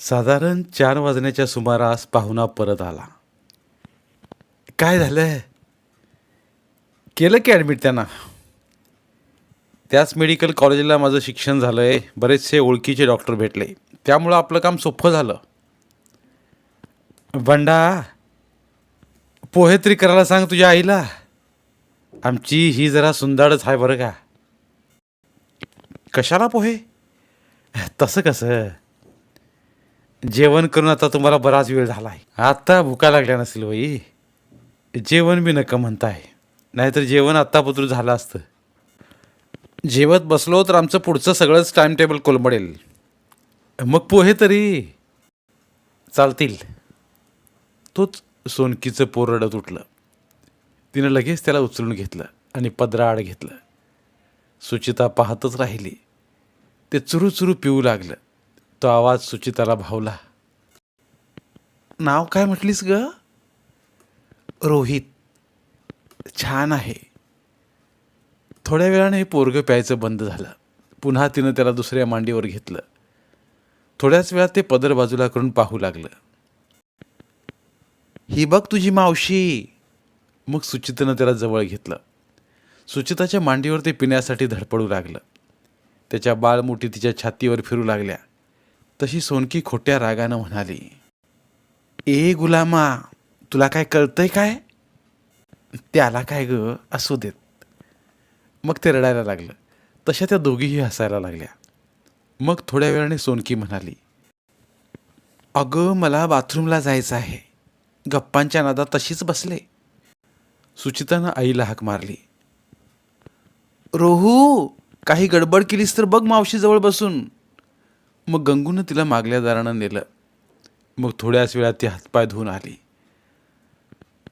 साधारण चार वाजण्याच्या सुमारास पाहुणा परत आला. काय झालं केलं की ॲडमिट त्यांना. त्याच मेडिकल कॉलेजला माझं शिक्षण झालं आहे बरेचसे ओळखीचे डॉक्टर भेटले. त्यामुळं आपलं काम सोपं झालं. बंडा पोहे तरी करायला सांग तुझ्या आईला. आमची ही जरा सुंदाडच आहे बरं का. कशाला पोहे? तसं कसं? जेवण करून आता तुम्हाला बराच वेळ झाला आहे आत्ता भुका लागल्या नसेल बाई. जेवण बी नका म्हणताय. नाहीतर जेवण आत्ता पत्र झालं असतं. जेवत बसलो तर आमचं पुढचं सगळंच टाइम टेबल कोलमडेल. मग पोहे तरी. चालतील. तोच सोनकीचं पोर रडत उठलं. तिनं लगेच त्याला उचलून घेतलं आणि पदराआड घेतलं. सुचिता पाहतच राहिली. ते चुरू चुरू पिऊ लागलं. तो आवाज सुचिताला भावला. नाव काय म्हटलीस ग? रोहित. छान आहे. थोड्या वेळाने पोरगं प्यायचं बंद झालं. पुन्हा तिनं त्याला दुसऱ्या मांडीवर घेतलं. थोड्याच वेळात ते पदर बाजूला करून पाहू लागलं. ही बघ तुझी मावशी. मग सुचितेनं त्याला जवळ घेतलं. सुचिताच्या मांडीवर ते पिण्यासाठी धडपडू लागलं. त्याच्या बाळमुठी तिच्या छातीवर फिरू लागल्या. तशी सोनकी खोट्या रागानं म्हणाली ए गुलामा तुला काय कळतंय काय? त्याला काय ग असू देत. मग ते रडायला लागलं. तशा त्या दोघीही हसायला लागल्या. मग थोड्या वेळाने सोनकी म्हणाली अगं मला बाथरूमला जायचं आहे. गप्पांच्या नादात तशीच बसले. सुचितानं आईला हाक मारली रोहू काही गडबड केलीस तर बघ मावशीजवळ बसून. मग गंगूनं तिला मागल्या दारानं नेलं. मग थोड्याच वेळात ती हातपाय धुवून आली.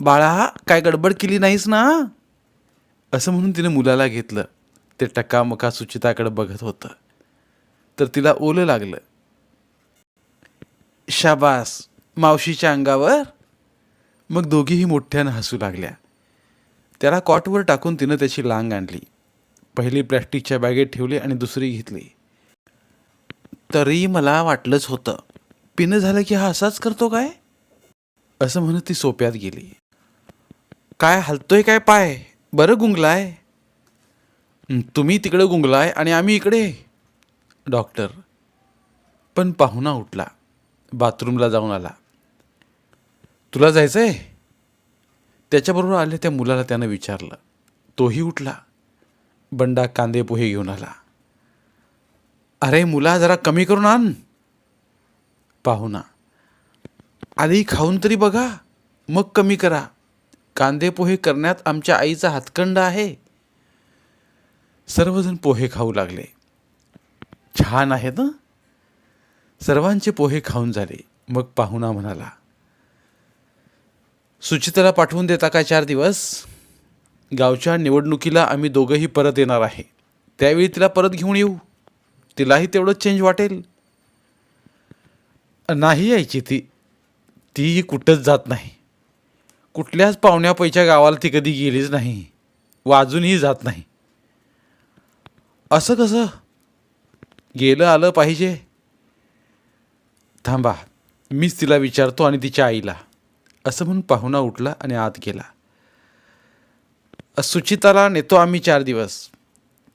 बाळा काय गडबड केली नाहीस ना? असं म्हणून तिने मुलाला घेतलं. ते टकामका सुचिताकडे बघत होतं. तर तिला ओलं लागलं. शाबास मावशीच्या अंगावर? मग दोघीही मोठ्यानं हसू लागल्या. त्याला कॉटवर टाकून तिनं त्याची लांग आणली. पहिली प्लॅस्टिकच्या बॅगेत ठेवली आणि दुसरी घेतली. तरी मला वाटलंच होतं. पिणं झालं की हा असाच करतो काय? असं म्हणत ती सोप्यात गेली. काय हलतोय काय पाय? बरं गुंगलाय? तुम्ही तिकडं गुंगलाय आणि आम्ही इकडे. डॉक्टर. पण पाहुणा उठला. बाथरूमला जाऊन आला. तुला जायचं आहे त्याच्याबरोबर आले त्या मुलाला त्यानं विचारलं. तोही उठला. बंडा कांदे पोहे घेऊन आला. अरे मुला जरा कमी करून आण. पाहुणा आधी खाऊन तरी बघा. मग कमी करा. कांदे पोहे करण्यात आमच्या आईचा हातखंड आहे. सर्वजण पोहे खाऊ लागले. छान आहे ना सर्वांचे पोहे खाऊन झाले. मग पाहुणा म्हणाला सुचिताला पाठवून देता का चार दिवस? गावच्या निवडणुकीला आम्ही दोघंही परत येणार आहे. त्यावेळी तिला परत घेऊन येऊ. तिलाही तेवढंच चेंज वाटेल. नाही यायची ती. तीही कुठंच जात नाही. कुठल्याच पाहुण्यापैच्या गावाला ती कधी गेलीच नाही. वाजूनही जात नाही. असं कसं? गेलं आलं पाहिजे. थांबा मीच तिला विचारतो आणि तिच्या आईला. असं म्हणून पाहुणा उठला आणि आत गेला. सुचिताला नेतो आम्ही चार दिवस.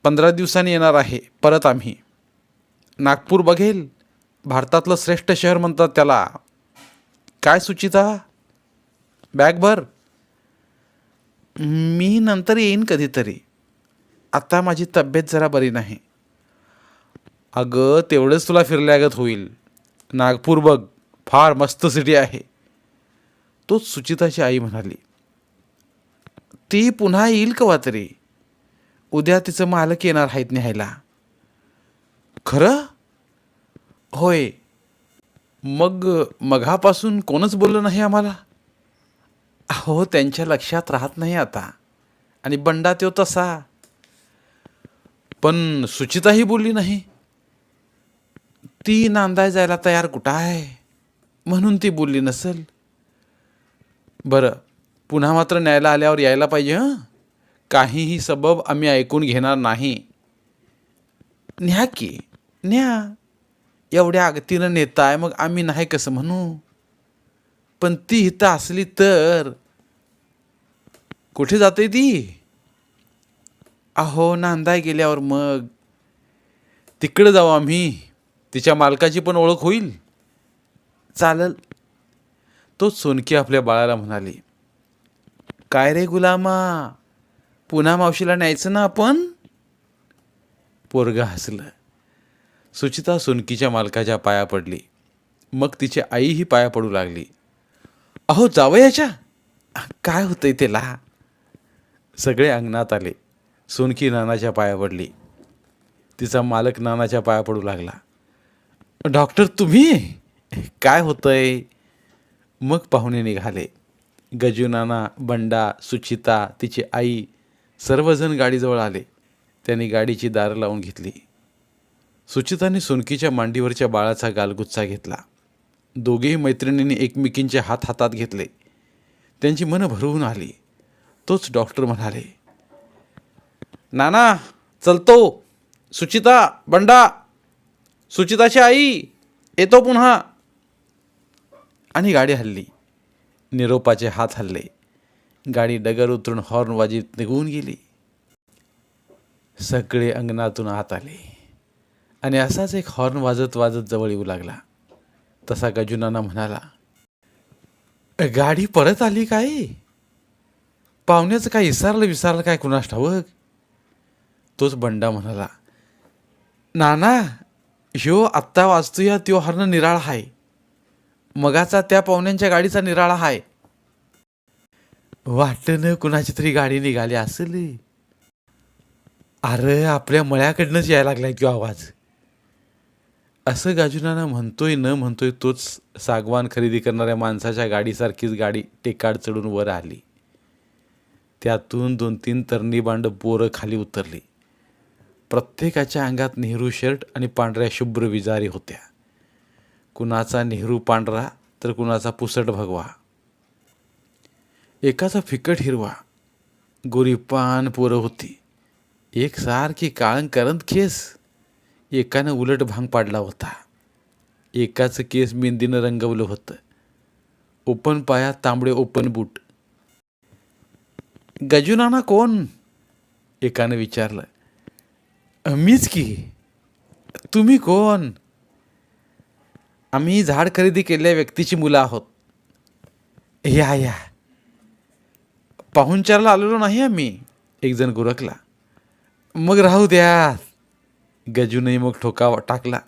पंधरा दिवसांनी येणार आहे. परत आम्ही. नागपूर बघेल. भारतातलं श्रेष्ठ शहर म्हणतात त्याला. काय सुचिता? बॅग भर. मी नंतर येईन कधीतरी. आता माझी तब्येत जरा बरी नाही. अगं तेवढंच तुला फिरल्यागत होईल. नागपूर बघ फार मस्त सिटी आहे. तोच सुचिताची आई म्हणाली. ती पुन्हा येईल कवा तरी उद्या तिचं मालक येणार आहेत न्यायला. खरं? होय. मग मघापासून कोणच बोललं नाही आम्हाला? अहो त्यांच्या लक्षात राहत नाही आता. आणि बंडा तो तसा. पण सुचिताही बोलली नाही. ती नांदाय जायला तयार कुठं आहे म्हणून ती बोलली नसेल. बरं पुन्हा मात्र न्यायला आल्यावर यायला पाहिजे हं? काहीही सबब आम्ही ऐकून घेणार नाही. न्या की. न्या. एवढ्या अगतीनं नेताय मग आम्ही नाही कसं म्हणू? पण ती हिथं असली तर कुठे जाते ती? अहो नांदाय गेल्यावर मग तिकडं जाऊ आम्ही. तिच्या मालकाची पण ओळख होईल. चालल. तोच सोनकी आपल्या बाळाला म्हणाली काय रे गुलामा? पुन्हा मावशीला न्यायचं ना आपण? पोरगा हसलं. सुचिता सुनकीच्या मालकाच्या पाया पडली. मग तिची आईही पाया पडू लागली. अहो जावयाच्या? काय होतंय त्याला सगळे अंगणात आले. सोनकी नानाच्या पाया पडली. तिचा मालक नानाच्या पाया पडू लागला. डॉक्टर तुम्ही? काय होतंय? मग पाहुणे निघाले. गजू नाना बंडा सुचिता तिची आई सर्वजण गाडीजवळ आले. त्यांनी गाडीची दारं लावून घेतली. सुचिताने सोनकीच्या मांडीवरच्या बाळाचा गालगुच्चा घेतला. दोघेही मैत्रिणींनी एकमेकींचे हात हातात घेतले. त्यांची मनं भरवून आली. तोच डॉक्टर म्हणाले नाना चलतो. सुचिता बंडा. सुचिताची आई येतो पुन्हा. आणि गाडी हल्ली. निरोपाचे हात हल्ले. गाडी डगर उतरून हॉर्न वाजीत निघून गेली. सगळे अंगणातून आत आले. आणि असाच एक हॉर्न वाजत वाजत जवळ येऊ लागला. तसा गजुनाना म्हणाला गाडी परत आली काय? पाहुण्याचं काय विसारलं विसारलं काय कुणास ठावक तोच बंडा म्हणाला नाना ह्यो आत्ता वाजतोया त्यो हॉर्न निराळा आहे मगाचा त्या पाहुण्यांच्या गाडीचा निराळा आहे वाटणं कुणाची तरी गाडी निघाली असेल. अरे आपल्या मळ्याकडनंच यायला लागलाय तो आवाज. असं गाजुनाना म्हणतोय न म्हणतोय तोच सागवान खरेदी करणाऱ्या माणसाच्या गाडीसारखीच गाडी टेकाड चढून वर आली. त्यातून दोन तीन तरणी बांड पोरं खाली उतरली. प्रत्येकाच्या अंगात नेहरू शर्ट आणि पांढऱ्या शुभ्र विजारी होत्या. कुणाचा नेहरू पांढरा तर कुणाचा पुसट भगवा. एकाचा फिकट हिरवा. गोरीपान पोरं होती. एक सारखी काळंग करंत खेस एकानं उलट भांग पाडला होता. एकाचं केस मेंदीनं रंगवलं होतं. ओपन पाया तांबडे ओपन बूट. गजुनाना कोण? एकानं विचारलं. मीच की. तुम्ही कोण? आम्ही झाड खरेदी केलेल्या व्यक्तीची मुलं आहोत. या या. पाहुणचारला आलेलो नाही आम्ही. एकजण गुरकला. मग राहू द्या. गजूनही मग ठोका टाकला.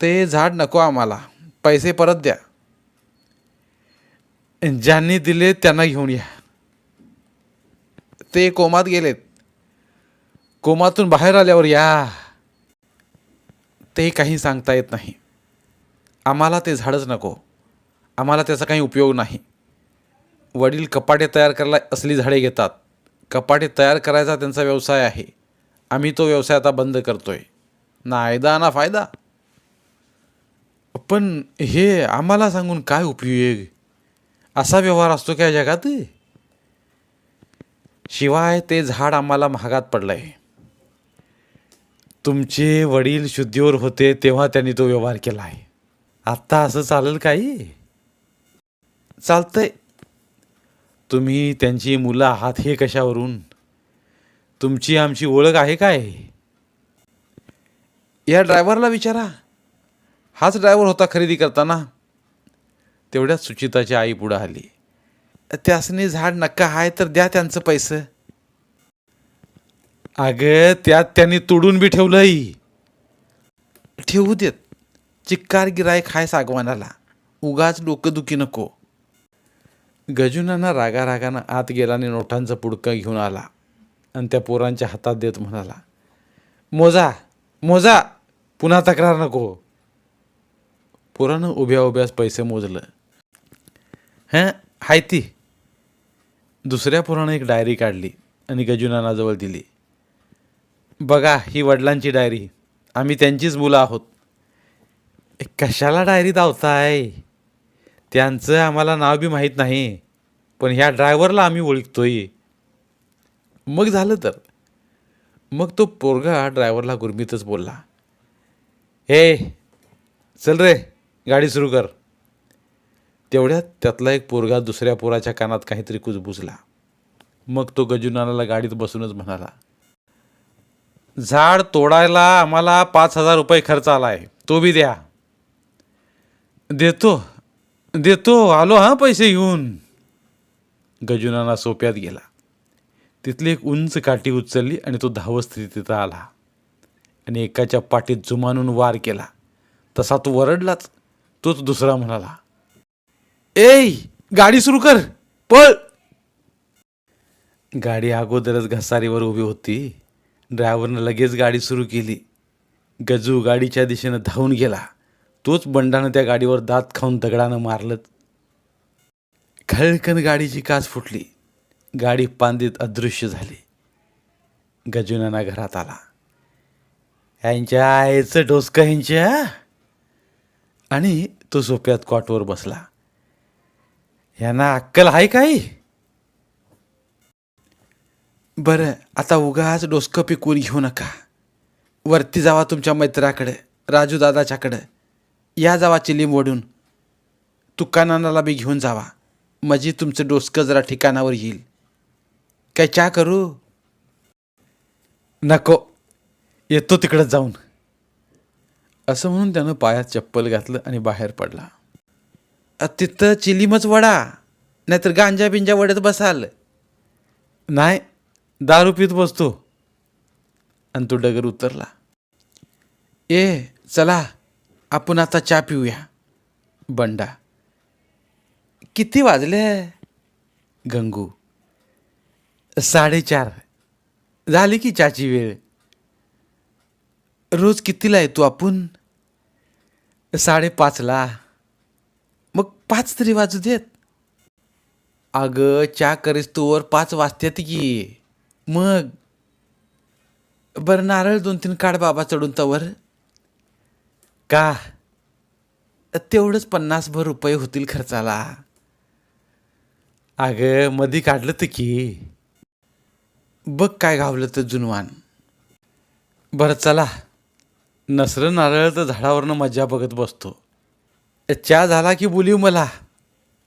ते झाड नको आम्हाला पैसे परत द्या. ज्यांनी दिले त्यांना घेऊन या. ते कोमात गेलेत. कोमातून बाहेर आल्यावर या. ते काही सांगता येत नाही. आम्हाला ते झाडच नको. आम्हाला त्याचा काही उपयोग नाही. वडील कपाटे तयार करायला असली झाडे घेतात. कपाटे तयार करायचा त्यांचा व्यवसाय आहे. आम्ही तो व्यवसाय आता बंद करतोय. नायदा ना फायदा. पण हे आम्हाला सांगून काय उपयोग? असा व्यवहार असतो का जगात? शिवाय ते झाड आम्हाला महागात पडलंय. तुमचे वडील शुद्धीवर होते तेव्हा त्यांनी तो व्यवहार केला आहे आत्ता असं चालेल काही? चालतंय. तुम्ही त्यांची मुलं आहात हे कशावरून? तुमची आमची ओळख आहे काय? या ड्रायव्हरला विचारा. हाच ड्रायव्हर होता खरेदी करताना. तेवढ्यात सुचिताची आई पुढं आली. त्यासनी झाड नक्का आहे तर द्या त्यांचं पैसं. अगं त्यात त्यांनी तोडून बी ठेवलंय. ठेवू देत. चिक्कार गिरायक हाय सागवानाला. उगाच डोकंदुखी नको. गजुनाना रागारागानं आत गेला आणि नोटांचं पुडकं घेऊन आला. आणि त्या पोरांच्या हातात देत म्हणाला मोजा मोजा पुन्हा तक्रार नको. पोरानं उभ्या उभ्याच पैसे मोजलं. हं हाय ती. दुसऱ्या पोरानं एक डायरी काढली आणि गजुनानाजवळ दिली. बघा ही वडिलांची डायरी. आम्ही त्यांचीच मुलं आहोत. कशाला डायरी धावताय त्यांचं आम्हाला नाव बी माहीत नाही. पण ह्या ड्रायव्हरला आम्ही ओळखतोय. मग झालं तर. मग तो पोरगा ड्रायव्हरला गुरमीतच बोलला हे चल रे गाडी सुरू कर. तेवढ्यात त्यातला एक पोरगा दुसऱ्या पोराच्या कानात काहीतरी कुजबुजला. मग तो गजुनानाला गाडीत बसूनच म्हणाला झाड तोडायला आम्हाला पाच हजार रुपये खर्च आला आहे तो बी द्या. देतो देतो आलो हां पैसे घेऊन. गजुनाना सोप्यात गेला. तिथली एक उंच काठी उचलली आणि तो धावत स्थितीत आला. आणि एकाच्या पाठीत जुमानून वार केला. तसा तो वरडलाच. तोच दुसरा म्हणाला ए गाडी सुरू कर पळ. गाडी अगोदरच घसारीवर उभी होती. ड्रायव्हरनं लगेच गाडी सुरू केली. गजू गाडीच्या दिशेनं धावून गेला. तोच बंडानं त्या गाडीवर दात खाऊन दगडानं मारलं. खळकन गाडीची काच फुटली. गाडी पांदीत अदृश्य झाली. गजुनाना घरात आला. ह्यांच्या आईचं डोसकं ह्यांच्या आणि तो सोप्यात कॉटवर बसला. ह्यांना अक्कल आहे काही? बरं आता उगाच डोसकं पिकवून घेऊ नका. वरती जावा तुमच्या मैत्राकडे राजू दादाच्याकडे. या जावा चिलीम ओढून. तुकानानाला बी घेऊन जावा. म्हणजे तुमचं डोसकं जरा ठिकाणावर येईल. काय चहा करू? नको. येतो तिकडं जाऊन. असं म्हणून त्यानं पायात चप्पल घातलं आणि बाहेर पडला. तिथं चिलीमच वडा नाहीतर गांजा बिंजा वडत बसाल. नाही दारू पीत बसतो. आणि तो डगर उतरला. ए चला आपण आता चहा पिऊया. बंडा किती वाजले? गंगू साडेचार. झाली की चाची वेळ. रोज कितीला येतो आपण? साडेपाचला. मग पाच तरी वाजू देत. अगं चा करीस तोवर पाच वाजतात की. मग. बरं नारळ दोन तीन काढ बाबा चढून तवर. का? तेवढंच पन्नास भर रुपये होतील खर्चाला. अगं मधी काढलं तर की. बघ काय घावलं तर जुनवान. बरं चला. नसरं नारळ तर झाडावरनं मज्जा बघत बसतो. चहा झाला की बोलीव मला.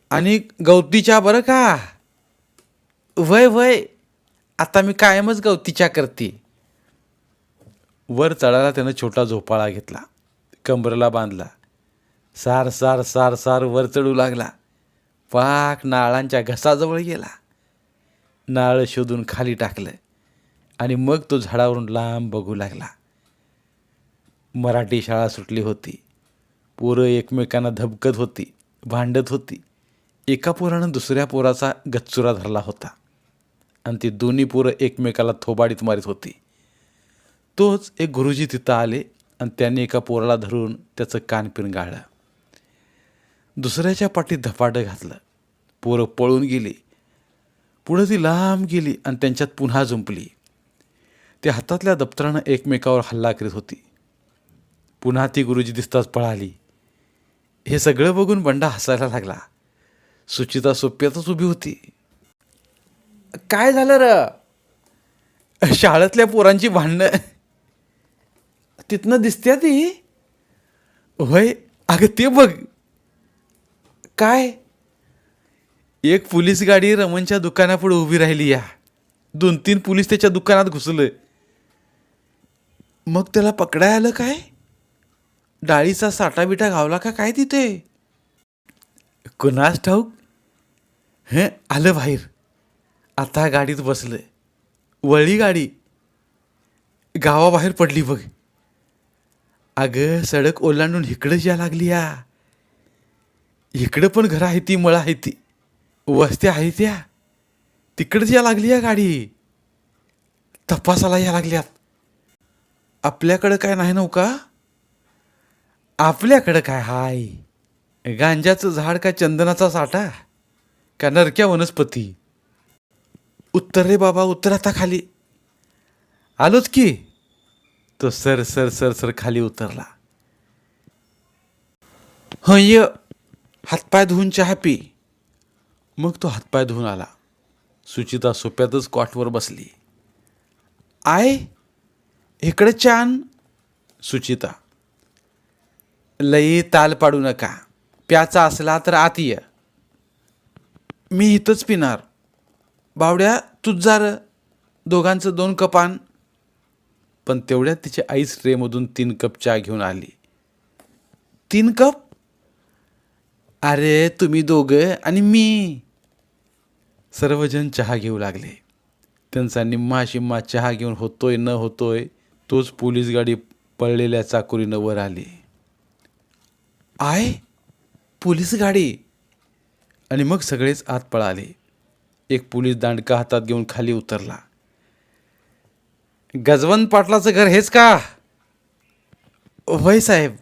आणि गवती चहा बरं का? वय वय. आता मी कायमच गवती चहा करते. वर चढायला त्यानं छोटा झोपाळा घेतला. कंबरला बांधला. सार सार सार सार वर चढू लागला. पाक नाळांच्या घसाजवळ गेला. नारळ शोधून खाली टाकलं आणि मग तो झाडावरून लांब बघू लागला. मराठी शाळा सुटली होती. पोरं एकमेकांना धबकत होती भांडत होती. एका पोरानं दुसऱ्या पोराचा गच्चुरा धरला होता. आणि ती दोन्ही पोरं एकमेकाला थोबाडीत मारीत होती. तोच एक गुरुजी तिथं आले आणि त्यांनी एका पोराला धरून त्याचं कान गाळलं. दुसऱ्याच्या पाठीत धपाटं घातलं. पोरं पळून गेली. पुढं ती लांब गेली आणि त्यांच्यात पुन्हा जुंपली ते हातातल्या दप्तरानं एकमेकावर हल्ला करीत होती. पुन्हा ती गुरुजी दिसताच पळाली. हे सगळं बघून बंडा हसायला लागला. सुचिता सोप्यातच उभी होती. काय झालं र? शाळेतल्या पोरांची भांडणं तिथनं दिसत्या ती? होय अगं ते बघ. काय? एक पोलीस गाडी रमणच्या दुकानापुढे उभी राहिली या. दोन तीन पोलीस त्याच्या दुकानात घुसलं. मग त्याला पकडाय आलं काय? डाळीचा साठा बिटा घावला का काय तिथे? कुणास ठाऊक? हं आलं बाहेर. आता गाडीत बसलं. वळली गाडी. गावाबाहेर पडली बघ. अगं सडक ओलांडून इकडंच या लागली या. इकडं पण घरं आहे ती मळं आहे ती. वस्त्या आहे त्या. तिकडंच या लागली या गाडी. तपासाला या लागल्यात. आपल्याकडं काय नाही नव्हता आपल्याकडं काय हाय? गांजाचं झाड का चंदनाचा साठा? का नरक्या वनस्पती? उत्तर रे बाबा उत्तर आता खाली. आलोच की? तो सर सर सर सर खाली उतरला. हय ये. हातपाय धुवून चहा पी. मग तो हातपाय धुवून आला. सुचिता सोप्यातच कॉटवर बसली. आय इकडे छान सुचिता लई ताल पाडू नका. प्याचा असला तर आत ये. मी इथंच पिणार. बावड्या तूच जा दोघांचं दोन कप आण. पण तेवढ्यात तिच्या आईच ट्रेमधून तीन कप चहा घेऊन आली. तीन कप? अरे तुम्ही दोघं आणि मी. सर्वजण चहा घेऊ लागले. त्यांचा निम्मा शिम्मा चहा घेऊन होतोय न होतोय तोच पोलीस गाडी पळलेल्या चाकुरीनं वर आली. आय पोलीस गाडी. आणि मग सगळेच आत पळाले. एक पोलीस दांडका हातात घेऊन खाली उतरला. गजवंत पाटलाचं घर हेच का? होय साहेब.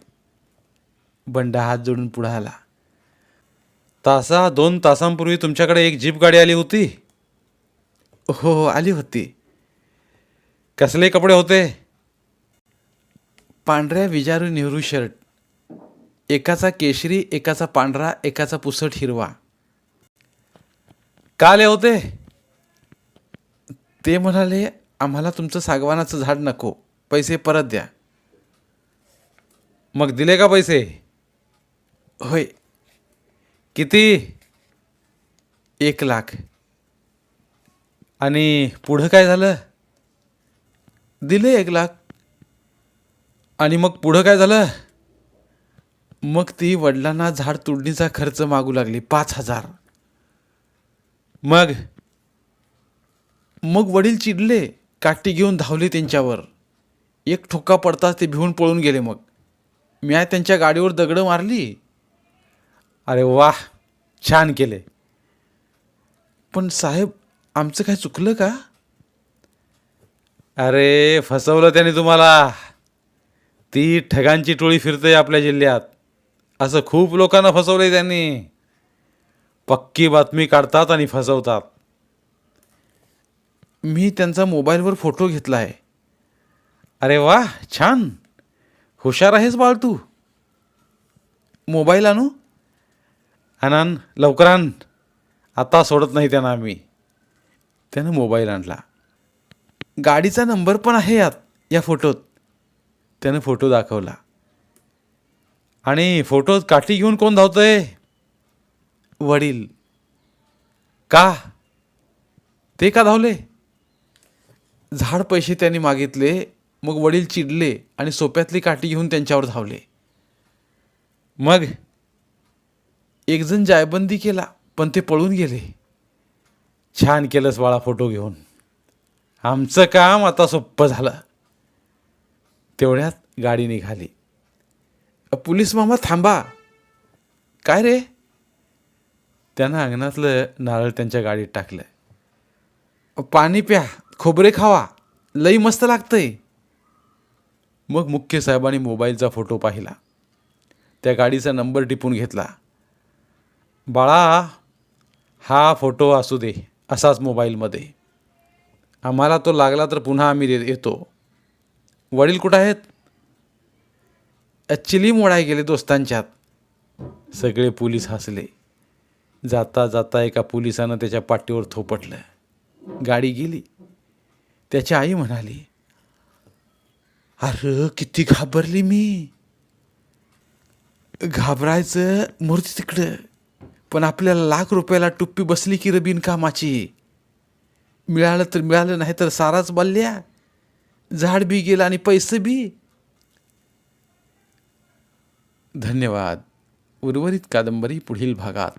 बंडा हात जोडून पुढे आला. तासा दोन तासांपूर्वी तुमच्याकडे एक जीप गाडी आली होती? हो हो आली होती. कसले कपडे होते? पांढऱ्या विजारू नेहरू शर्ट. एकाचा केशरी एकाचा पांढरा एकाचा पुसट हिरवा. का आले होते? ते म्हणाले आम्हाला तुमचं सागवानाचं झाड नको. पैसे परत द्या. मग दिले का पैसे? होय. किती? एक लाख. आणि पुढं काय झालं? दिले एक लाख. आणि मग पुढं काय झालं? मग ती वडिलांना झाड तोडणीचा खर्च मागू लागली पाच हजार. मग? मग वडील चिडले काठी घेऊन धावले त्यांच्यावर. एक ठोका पडताच ते भिवून पळून गेले मग. मी त्यांच्या गाडीवर दगडं मारली. अरे वा छान केले. पण साहेब आमचं काय चुकलं का? अरे फसवलं त्याने तुम्हाला. ती ठगांची टोळी फिरते आपल्या जिल्ह्यात. असं खूप लोकांना फसवलंय त्यांनी. पक्की बातमी काढतात आणि फसवतात. मी त्यांचा मोबाईलवर फोटो घेतला आहे. अरे वा छान. हुशार आहेस बाळ तू. मोबाईल आणू? आणान लवकर आण. आता सोडत नाही त्यांना आम्ही. त्यानं मोबाईल आणला. गाडीचा नंबर पण आहे यात या फोटोत. त्यानं फोटो दाखवला. आणि फोटोत काठी घेऊन कोण धावतंय? वडील. का? ते का धावले? झाड पैसे त्यांनी मागितले मग वडील चिडले आणि सोप्यातली काठी घेऊन त्यांच्यावर धावले. मग एकजण जायबंदी केला पण ते पळून गेले. छान केलंस बाळा फोटो घेऊन. आमचं काम आता सोप्पं झालं. तेवढ्यात गाडी निघाली. पुलीस पोलीस मामा थांबा. काय रे? त्यानं अंगणातलं नारळ त्यांच्या गाडीत टाकलं. पाणी प्या खोबरे खावा. लई मस्त लागतंय. मग मुख्य साहेबांनी मोबाईलचा फोटो पाहिला. त्या गाडीचा नंबर टिपून घेतला. बाळा हा फोटो असू दे असाच मोबाईलमध्ये. आम्हाला तो लागला तर पुन्हा आम्ही दे- येतो. वडील कुठं आहेत? ॲक्च्युली मोडाय गेले दोस्तांच्यात. सगळे पोलीस हसले. जाता जाता एका पोलिसानं त्याच्या पाठीवर थोपटलं. गाडी गेली. त्याची आई म्हणाली अरे किती घाबरली मी. घाबरायचं मूर्ती तिकडं. पण आपल्याला लाख रुपयाला टुप्पी बसली की रबीन कामाची मिळालं तर मिळालं नाही तर साराच बल्ल्या. झाड बी गेलं आणि पैसे बी. धन्यवाद. उर्वरित कादंबरी पुढील भागात.